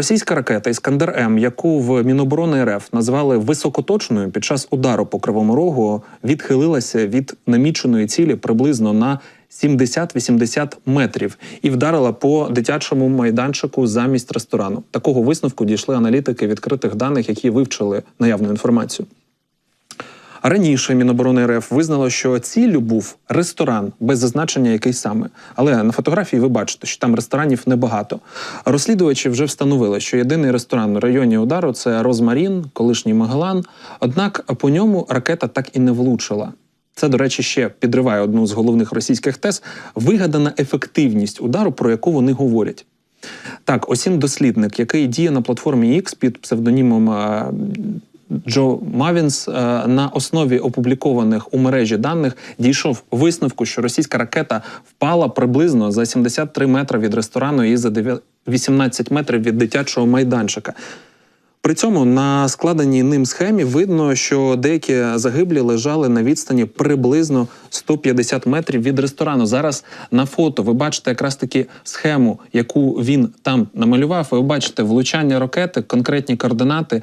Російська ракета Іскандер М, яку в Міноборони РФ назвали високоточною під час удару по Кривому Рогу, відхилилася від наміченої цілі приблизно на 70-80 метрів і вдарила по дитячому майданчику замість ресторану. Такого висновку дійшли аналітики відкритих даних, які вивчили наявну інформацію. Раніше Міноборони РФ визнало, що ціллю був ресторан без зазначення, який саме. Але на фотографії ви бачите, що там ресторанів небагато. Розслідувачі вже встановили, що єдиний ресторан в районі удару це Розмарін, колишній Магелан. Однак по ньому ракета так і не влучила. Це, до речі, ще підриває одну з головних російських тез вигадана ефективність удару, про яку вони говорять. Так, Осін дослідник, який діє на платформі X під псевдонімом е, Джо Мавінс е, на основі опублікованих у мережі даних дійшов висновку, що російська ракета впала приблизно за 73 метри від ресторану і за 9 18 метрів від дитячого майданчика. При цьому на складеній ним схемі видно, що деякі загиблі лежали на відстані приблизно 150 метрів від ресторану. Зараз на фото ви бачите якраз таки схему, яку він там намалював. Ви бачите влучання ракети, конкретні координати